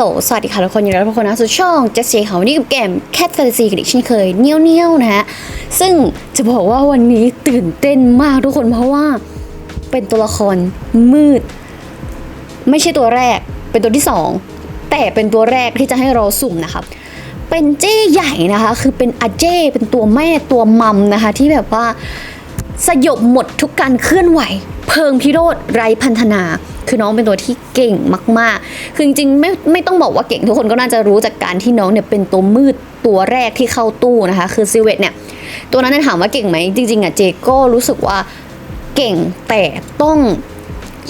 ล สวัสดีค่ะทุกคนยินดีต้อนรับทุกคนนะสู่ช่องเจสซี่ค่ะวันนี้กับเกม Cat Fantasy กันอีกเช่นเคยเนี้ยวเนี้ยวนะฮะ ซึ่งจะบอกว่าวันนี้ตื่นเต้นมากทุกคนเพราะว่าเป็นตัวละครมืด ไม่ใช่ตัวแรก เป็นตัวที่สองแต่เป็นตัวแรกที่จะให้เราสุ่มนะครับ เป็นเจ้ใหญ่นะคะ คือเป็นอาเจ้เป็นตัวแม่ตัวมัมนะคะ ที่แบบว่าสยบหมดทุกการเคลื่อนไหว เพิงพิโรธไรพันธนา คือน้องเป็นตัวที่เก่งมาก ๆ คือจริงๆไม่ไม่ต้องบอกว่าเก่งทุกคนก็น่าจะรู้จากการที่น้องเนี่ยเป็นตัวมืดตัวแรกที่เข้าตู้นะคะ คือซิเวตเนี่ยตัวนั้นถามว่าเก่งไหมจริง ๆอะเจก็รู้สึกว่าเก่งแต่ต้อง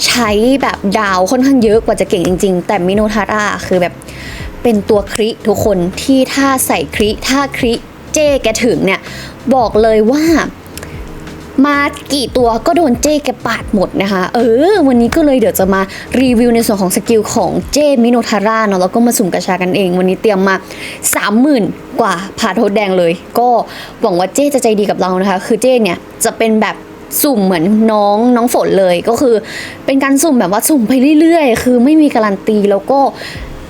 ใช้แบบดาวค่อนข้างเยอะกว่าจะเก่งจริง ๆ แต่มิโนทาร่าคือแบบเป็นตัวคริทุกคนที่ถ้าใส่คริถ้าคริเจแกถึงเนี่ยบอกเลยว่า มากี่ตัวก็โดนเจ้แกปาดหมดนะคะ เออ วันนี้ก็เลยเดี๋ยวจะมารีวิวในส่วนของสกิลของเจมิโนทาร่าเนาะแล้วก็มาสุ่มกระชากันเอง วันนี้เตรียมมา 30,000 กว่าผ่าโทษแดงเลย ก็หวังว่าเจ้จะใจดีกับเรานะคะ คือเจ้เนี่ยจะเป็นแบบสุ่มเหมือนน้องน้องฝนเลยก็คือ เป็นการสุ่มแบบว่าสุ่มไปเรื่อยๆ คือไม่มีการันตีแล้วก็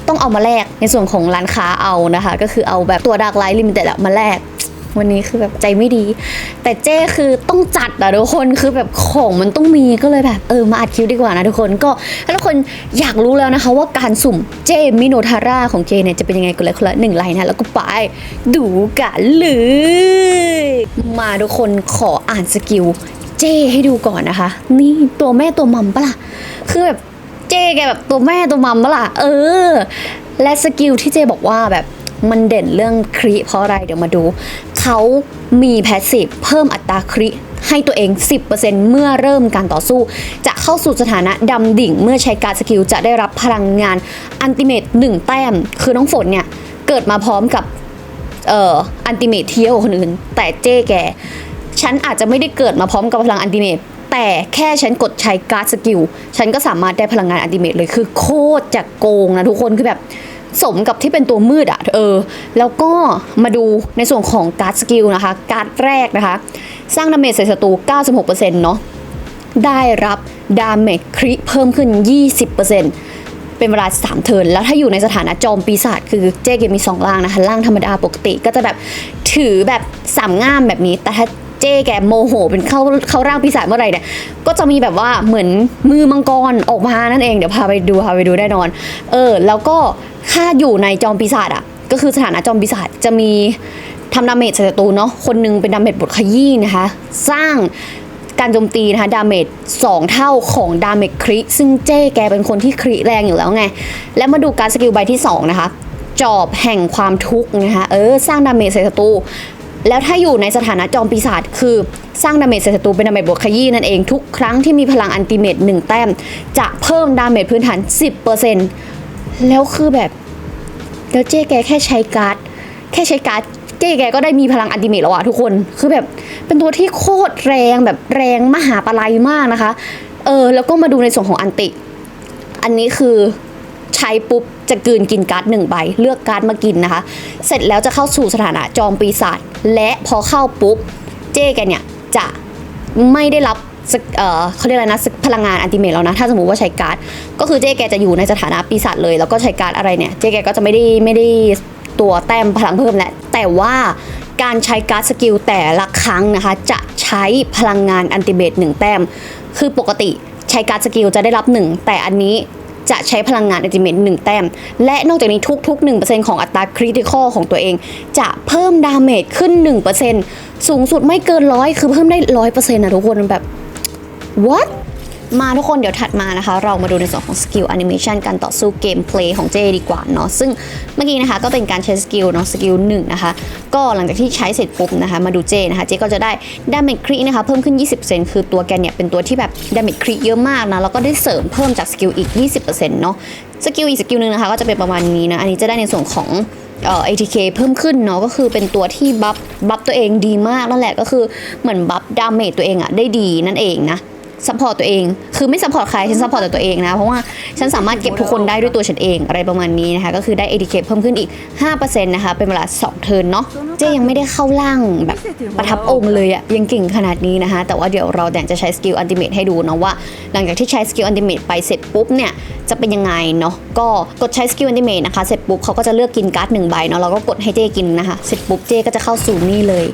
ต้องเอามาแลกในส่วนของร้านค้าเอานะคะ ก็คือเอาแบบตัวดาร์กไลท์ลิมิเต็ดมาแลก วันนี้คือแบบใจไม่ดี แต่เจ้คือต้องจัดอะทุกคนคือแบบของมันต้องมีก็เลยแบบเออมาอัดคลิปดีกว่านะทุกคนก็ถ้าทุกคนอยากรู้แล้วนะคะ ว่าการสุ่มเจมิโนทาร่าของเจเนี่ยจะเป็นยังไงกันเลยคนละหนึ่งไลน์นะแล้วก็ไปดูกันเลยมาทุกคนขออ่านสกิลเจให้ดูก่อนนะคะ นี่ตัวแม่ตัวมัมปะล่ะคือแบบเจแกแบบตัวแม่ตัวมัมปะล่ะเออ และสกิลที่เจบอกว่าแบบ มันเด่นเรื่องคริเพราะอะไรเดี๋ยวมาดู เขามีแพสซีฟเพิ่มอัตราคริให้ตัวเอง 10%เมื่อเริ่มการต่อสู้ จะเข้าสู่สถานะดำดิ่ง เมื่อใช้การสกิลจะได้รับพลังงานอันติเมตหนึ่งแต้ม คือน้องฝนเนี่ย เกิดมาพร้อมกับเอ่ออันติเมทเที่ยวคนอื่น แต่เจ้แก ฉันอาจจะไม่ได้เกิดมาพร้อมกับพลังอันติเมทแต่แค่ฉันกดใช้การ์ดสกิล ฉันก็สามารถได้พลังงานอันติเมทเลยคือโคตรจะโกงนะทุกคนคือแบบ สมกับที่เป็นตัวมืดอะเออ แล้วก็มาดูในส่วนของการ์ดสกิลนะคะ การ์ดแรกนะคะ สร้างดาเมจใส่ศัตรู 96%เนาะ ได้รับดาเมจคริเพิ่มขึ้น 20%เป็นเวลา 3 เทิร์น แล้วถ้าอยู่ในสถานะจอมปีศาจคือเจ๊เกมมี 2 ล่างนะคะ ล่างธรรมดาปกติก็จะแบบถือแบบสามง่ามแบบนี้ แต่ถ้า เจ๊แกโมโห เป็นเข้าเข้าร่างปีศาจเมื่อไหร่เนี่ยก็จะมีแบบว่าเหมือนมือมังกรออกมานั่นเองเดี๋ยวพาไปดูพาไปดูแน่นอน เออ แล้วก็ถ้าอยู่ในจอมปีศาจอะ ก็คือสถานะจอมปีศาจจะมีทำดาเมจใส่ศัตรูเนาะคนหนึงเป็นดาเมจบทขยี้นะคะ สร้างการโจมตีนะคะดาเมจ2 เท่าของดาเมจคริซึ่งเจ้แกเป็นคนที่คริแรงอยู่แล้วไง แล้วมาดูการสกิลใบที่ 2 นะคะ จอบแห่งความทุกข์นะคะ เออ สร้างดาเมจใส่ศัตรู แล้วถ้าอยู่ในสถานะจอมปีศาจคือสร้างดาเมจใส่ศัตรูเป็นดาเมจบวกขยี้นั่นเองทุกครั้งที่มีพลังอันติเมต1แต้ม จะเพิ่มดาเมจพื้นฐาน 10%แล้วคือแบบ แล้วเจ๊แกแค่ใช้การ์ด แค่ใช้การ์ดเจ๊แกก็ได้มีพลังอันติเมตแล้วอะทุกคนคือแบบเป็นตัวที่โคตรแรงแบบแรงมหาปลัยมากนะคะ เออแล้วก็มาดูในส่วนของอันติ อันนี้คือ ใช้ปุ๊บจะกลืนกินการ์ดหนึ่งใบ เลือกการ์ดมากินนะคะ เสร็จแล้วจะเข้าสู่สถานะจอมปีศาจและพอเข้าปุ๊บ เจ๊แกเนี่ยจะไม่ได้รับเออเขาเรียกอะไรนะพลังงานอันติเมตแล้วนะ ถ้าสมมติว่าใช้การ์ด ก็คือเจ๊แกจะอยู่ในสถานะปีศาจเลย แล้วก็ใช้การ์ดอะไรเนี่ย เจ๊แกก็จะไม่ได้ไม่ได้ตัวแต้มพลังเพิ่มแหละ แต่ว่าการใช้การ์ดสกิลแต่ละครั้งนะคะ จะใช้พลังงานอันติเมตหนึ่งแต้ม คือปกติใช้การ์ดสกิลจะได้รับ 1 แต่อันนี้ จะใช้พลังงานอัติเมตหนึ่งแต้ม และนอกจากนี้ทุก ๆ 1%ของอัตราคริติคอลของตัวเอง จะเพิ่มดาเมจขึ้น 1%สูงสุดไม่เกินร้อยคือเพิ่มได้ร้อยเปอร์เซ็นต์นะทุกคนแบบ what มาทุกคนเดี๋ยวถัดมานะคะ เรามาดูในส่วนของสกิลแอนิเมชันการต่อสู้เกมเพลย์ของเจดีกว่าเนาะซึ่งเมื่อกี้นะคะก็เป็นการใช้สกิลเนาะสกิลหนึ่งนะคะก็หลังจากที่ใช้เสร็จปุ๊บนะคะมาดูเจนะคะเจก็จะได้ดาเมจครินะคะเพิ่มขึ้น 20%คือตัวแกเนี่ยเป็นตัวที่แบบดาเมจคริเยอะมากนะแล้วก็ได้เสริมเพิ่มจากสกิลอีก 20%เนาะสกิลอีกสกิลหนึ่งนะคะก็จะเป็นประมาณนี้นะอันนี้จะได้ในส่วนของเอ่อ ATK เพิ่มขึ้นเนาะก็คือเป็นตัวที่บัฟบัฟตัวเองดีมากนั่นแหละก็คือเหมือนบัฟดาเมจตัวเองอะได้ดีนั่นเองนะ ซัพพอร์ตตัวเอง คือไม่ซัพพอร์ตใคร ฉันซัพพอร์ตแต่ตัวเองนะ เพราะว่าฉันสามารถเก็บทุกคนได้ด้วยตัวฉันเอง อะไรประมาณนี้นะคะ ก็คือได้ ATK เพิ่มขึ้นอีก 5%นะคะ เป็นเวลา 2 เทิร์นเนาะ เจ๊ยังไม่ได้เข้าร่างแบบประทับองค์เลยอะยังเก่งขนาดนี้นะคะ แต่ว่าเดี๋ยวเราแต่งจะใช้สกิลอันติเมทให้ดูเนาะว่า หลังจากที่ใช้สกิลอันติเมทไปเสร็จปุ๊บเนี่ย จะเป็นยังไงเนาะ ก็กดใช้สกิลอันติเมทนะคะ เสร็จปุ๊บเขาก็จะเลือกกินการ์ดหนึ่งใบเนาะ เราก็กดให้เจ้กินนะคะ เสร็จปุ๊บเจ้ก็จะเข้าสู่นี่เลย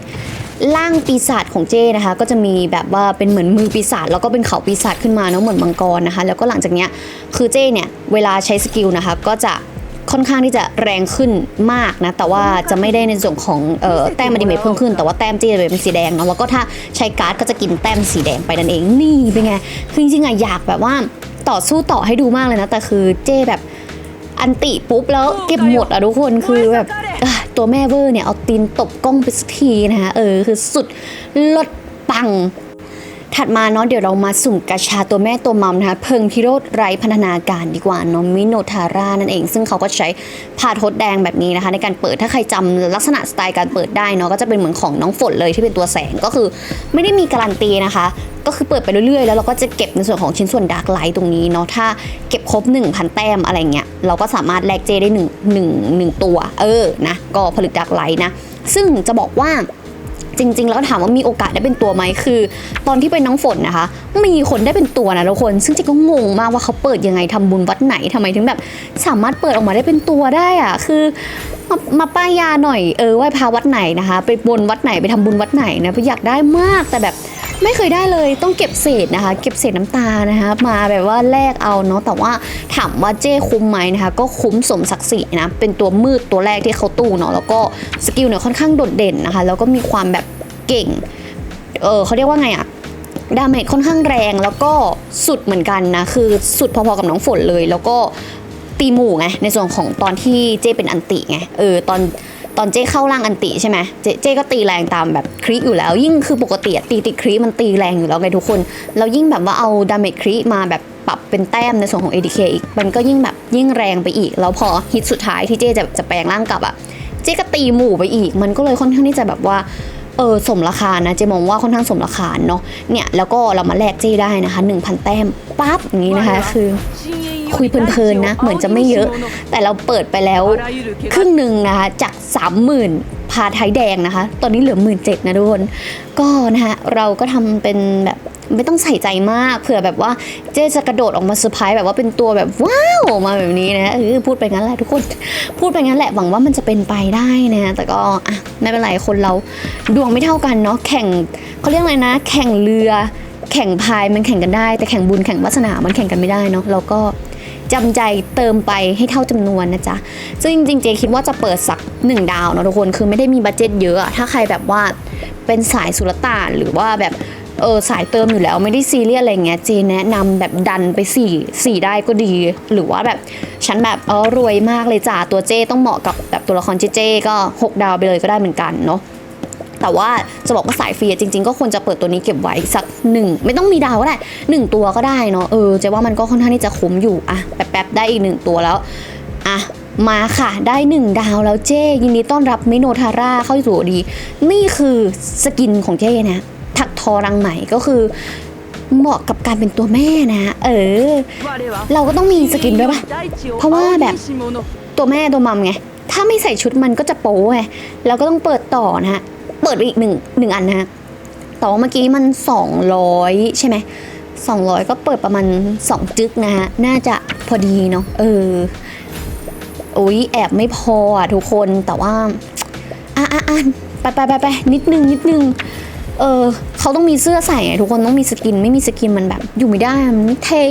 ร่างปีศาจของเจ้นะคะ ก็จะมีแบบว่าเป็นเหมือนมือปีศาจแล้วก็เป็นเขาปีศาจขึ้นมาเนาะเหมือนมังกรนะคะ แล้วก็หลังจากเนี้ยคือเจ้เนี่ยเวลาใช้สกิลนะคะก็จะค่อนข้างที่จะแรงขึ้นมากนะ แต่ว่าจะไม่ได้ในส่วนของเอ่อแต้มมัดิเมทเพิ่มขึ้น แต่ว่าแต้มเจ้จะเป็นสีแดงเนาะแล้วก็ถ้าใช้การ์ดก็จะกินแต้มสีแดงไปนั่นเองนี่เป็นไงคือจริงๆอะอยากแบบว่าต่อสู้ต่อให้ดูมากเลยนะ แต่คือเจ้แบบอันติปุ๊บแล้วเก็บหมดอะทุกคนคือแบบ ตัวแม่เวอร์เนี่ยเอาตีนตบกล้องไปสักทีนะคะเออคือสุดลดปัง ถัดมาเนาะเดี๋ยวเรามาสุ่มกาชาตัวแม่ตัวมัมนะคะเพิงพิโรธไร้พันธนาการดีกว่าเนาะมิโนทาร่านั่นเอง ซึ่งเขาก็ใช้พาทดแดงแบบนี้นะคะ ในการเปิดถ้าใครจำลักษณะสไตล์การเปิดได้เนาะก็จะเป็นเหมือนของน้องฝนเลยที่เป็นตัวแสงก็คือ ไม่ได้มีการันตีนะคะ ก็คือเปิดไปเรื่อยๆ แล้วเราก็จะเก็บในส่วนของชิ้นส่วนดาร์กไลท์ตรงนี้เนาะถ้าเก็บครบ 1,000 แต้มอะไรเงี้ยเราก็สามารถแลกเจได้1 1 1ตัว เออนะก็ผลึกดาร์กไลท์นะซึ่งจะบอกว่า จริง ๆ แล้วถามว่ามีโอกาสได้เป็นตัวไหมคือ ตอนที่เป็นน้องฝนนะคะ มีคนได้เป็นตัวนะทุกคน ซึ่งจริงก็งงมากว่าเขาเปิดยังไงทำบุญวัดไหนทำไมถึงแบบ สามารถเปิดออกมาได้เป็นตัวได้อะคือมามาป้ายยาหน่อยเออไหว้พระวัดไหนนะคะ ไปบนวัดไหนไปทำบุญวัดไหนนะอยากได้มากแต่แบบ ไม่เคยได้เลยต้องเก็บเศษนะคะ เก็บเศษน้ำตานะคะ มาแบบว่าแลกเอาเนาะแต่ว่าถามว่าเจ้คุ้มไหมนะคะ ก็คุ้มสมศักดิ์ศรีนะเป็นตัวมืดตัวแรกที่เขาตู้เนาะแล้วก็สกิลเนี่ยค่อนข้างโดดเด่นนะคะ แล้วก็มีความแบบเก่งเออเขาเรียกว่าไงอะดาเมจค่อนข้างแรงแล้วก็สุดเหมือนกันนะคือสุดพอๆกับน้องฝนเลย แล้วก็ตีหมู่ไงในส่วนของตอนที่เจ้เป็นอันติไงเออตอน ตอนเจ้เข้าร่างอันติใช่ไหมเจเจ้ก็ตีแรงตามแบบคริอยู่แล้ว ยิ่งคือปกติตีติดคริมันตีแรงอยู่แล้วไงทุกคนเรายิ่งแบบว่าเอาดาเมจคริมาแบบปรับเป็นแต้มในส่วนของ ADK อีก มันก็ยิ่งแบบยิ่งแรงไปอีก แล้วพอฮิตสุดท้ายที่เจ้จะจะแปลงร่างกลับอะเจ้ก็ตีหมู่ไปอีก มันก็เลยค่อนข้างที่จะแบบว่าเออสมราคานะเจมองว่าค่อนข้างสมราคาเนาะเนี่ยแล้วก็เรามาแลกเจได้นะคะ 1,000 แต้มปั๊บอย่างนี้นะคะคือ คุยเพลินๆนะ เหมือนจะไม่เยอะ แต่เราเปิดไปแล้วครึ่งหนึ่งนะคะจาก30,000พาไทยแดงนะคะ ตอนนี้เหลือ 1 7ื่นนะทุกคน ก็นะคะเราก็ทำเป็นแบบไม่ต้องใส่ใจมากเผื่อแบบว่าเจ๊จะกระโดดออกมาเซอร์ไพรส์แบบว่าเป็นตัวแบบว้าวมาแบบนี้นะเออพูดไปงั้นแหละทุกคนพูดไปงั้นแหละหวังว่ามันจะเป็นไปได้นะแต่ก็อะไม่เป็นไรคนเราดวงไม่เท่ากันเนาะแข่งเขาเรียกอะไรนะ แข่งเรือ แข่งพายมันแข่งกันได้ แต่แข่งบุญแข่งวาสนา มันแข่งกันไม่ได้เนาะเราก็ จำใจเติมไปให้เท่าจำนวนนะจ๊ะ ซึ่งจริงๆเจคิดว่าจะเปิดสักหนึ่งดาวเนาะทุกคนคือไม่ได้มีบัตเจ็ตเยอะ ถ้าใครแบบว่าเป็นสายสุลต่านหรือว่าแบบเออสายเติมอยู่แล้วไม่ได้ซีเรียสอะไรเงี้ยเจแนะนำแบบดันไปสี่สี่ได้ก็ดี หรือว่าแบบฉันแบบเออรวยมากเลยจ้าตัวเจต้องเหมาะกับแบบตัวละครเจเจก็หกดาวไปเลยก็ได้เหมือนกันเนาะ แต่ว่าจะบอกว่าสายฟรีอจริง ๆ ก็ควรจะเปิดตัวนี้เก็บไว้สักหนึ่งไม่ต้องมีดาวก็ได้หนึ่งตัวก็ได้เนาะเออเจะว่ามันก็ค่อนข้างที่จะคุ้มอยู่อะแป๊บๆได้อีกหนึ่งตัวแล้วอะมาค่ะ ได้หนึ่งดาวแล้วเจ้ ยินดีต้อนรับเมโนทาร่าเข้าสู่ดี นี่คือสกินของเจ้นะถักทอรังใหม่ก็คือเหมาะกับการเป็นตัวแม่นะ เออ เราก็ต้องมีสกินด้วยปะเพราะว่าแบบตัวแม่ตัวมัมไง ถ้าไม่ใส่ชุดมันก็จะโป๊ไงแล้วก็ต้องเปิดต่อนะฮะ เปิดไปอีกหนึ่งหนึ่งอันนะฮะแต่ว่าเมื่อกี้มันสองร้อยใช่ไหมสองร้อยก็เปิดประมาณสองจึกนะฮะ น่าจะพอดีเนาะเอออุ้ยแอบไม่พออะทุกคนแต่ว่าอะอะอะไปไปไปไปนิดนึงนิดนึง เออเขาต้องมีเสื้อใส่ทุกคนต้องมีสกิน ไม่มีสกินมันแบบ อยู่ไม่ได้มันไม่เท่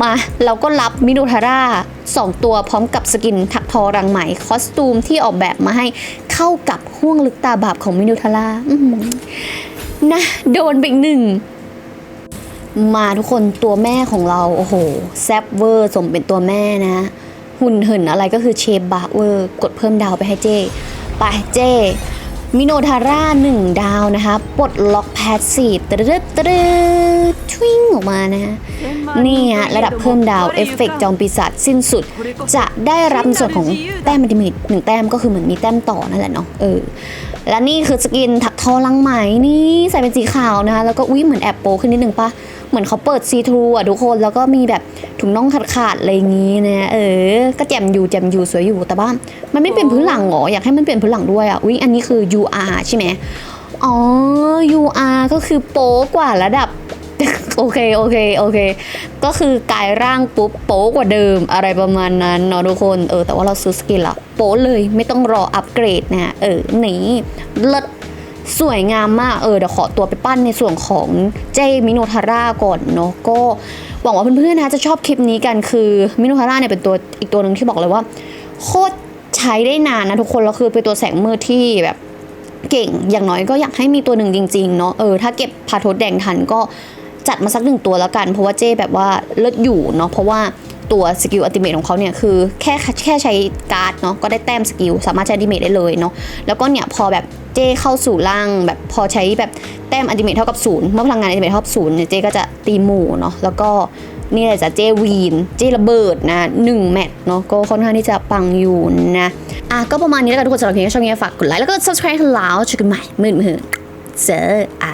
มาเราก็รับมิโนทาร่าสองตัวพร้อมกับสกินถักทอรังไหมคอสตูมที่ออกแบบมาให้เข้ากับห่วงลึกตาบาปของมิโนทาร่านะโดนไปอีกหนึ่งมาทุกคนตัวแม่ของเรา โอ้โห แซบเวอร์สมเป็นตัวแม่นะ หุ่นเหินอะไรก็คือเชฟบาเวอร์ กดเพิ่มดาวไปให้เจ้ ไปเจ้ มิโนทาร่าหนึ่งดาวนะคะ ปลดล็อกแพสซีฟตรึดตรึดทวิงออกมานะนี่ฮะระดับเพิ่มดาวเอฟเฟกต์จอมปีศาจสิ้นสุด จะได้รับในส่วนของแต้มมัลติมิตหนึ่งแต้มก็คือเหมือนมีแต้มต่อนั่นแหละเนาะเออและนี่คือสกินถักทอลังไหมนี่ใส่เป็นสีขาวนะคะแล้วก็อุ้ยเหมือนแอบโปขึ้นนิดนึงปะ เหมือนเขาเปิดซีทรูอะทุกคนแล้วก็มีแบบถุงน่องขาดๆอะไรอย่างงี้นะเออ ก็แจ่มอยู่แจ่มอยู่สวยอยู่แต่ว่ามันไม่เปลี่ยนพื้นหลังเหรออยากให้มันเปลี่ยนพื้นหลังด้วยอะอุ้ยอันนี้คือ UR ใช่ไหมอ๋อ UR ก็คือโป๊กว่าระดับโอเคโอเคโอเค ก็คือกลายร่างปุ๊บโป๊กว่าเดิมอะไรประมาณนั้นเนาะทุกคนเออแต่ว่าเราซื้อสกินละโป๊เลยไม่ต้องรออัปเกรดนะเออหนีเลิศ สวยงามมาก เออเดี๋ยวขอตัวไปปั้นในส่วนของเจมิโนทาร่าก่อนเนาะก็หวังว่าเพื่อนๆนะจะชอบคลิปนี้กันคือมิโนทาร่าเนี่ยเป็นตัวอีกตัวหนึ่งที่บอกเลยว่า โคตรใช้ได้นานนะทุกคนแล้วคือเป็นตัวแสงมืดที่แบบเก่งอย่างน้อยก็อยากให้มีตัวหนึ่งจริงๆเนาะเออถ้าเก็บพาโทษแดงทันก็จัดมาสักหนึ่งตัวแล้วกัน เพราะว่าเจ้แบบว่าเลิศอยู่เนาะเพราะว่า ตัวสกิลอัติเมทของเขาเนี่ยคือแค่แค่ใช้การ์ดเนาะก็ได้แต้มสกิลสามารถใช้อัติเมทได้เลยเนาะแล้วก็เนี่ยพอแบบเจ้เข้าสู่ร่างแบบพอใช้แบบแต้มอัติเมทเท่ากับศูนย์เมื่อพลังงานอัติเมทเท่ากับศูนย์เนี่ยเจ้ก็จะตีหมู่เนาะแล้วก็นี่แหละจะเจวีน เจระเบิดนะหนึ่งแมตช์เนาะก็ค่อนข้างที่จะปังอยู่นะอะก็ประมาณนี้แล้วกันทุกคนสำหรับคลิปนี้ชอบยังไงฝากกดไลค์แล้วก็ subscribe ให้เราเจอกันใหม่มื่นมือเจอไอ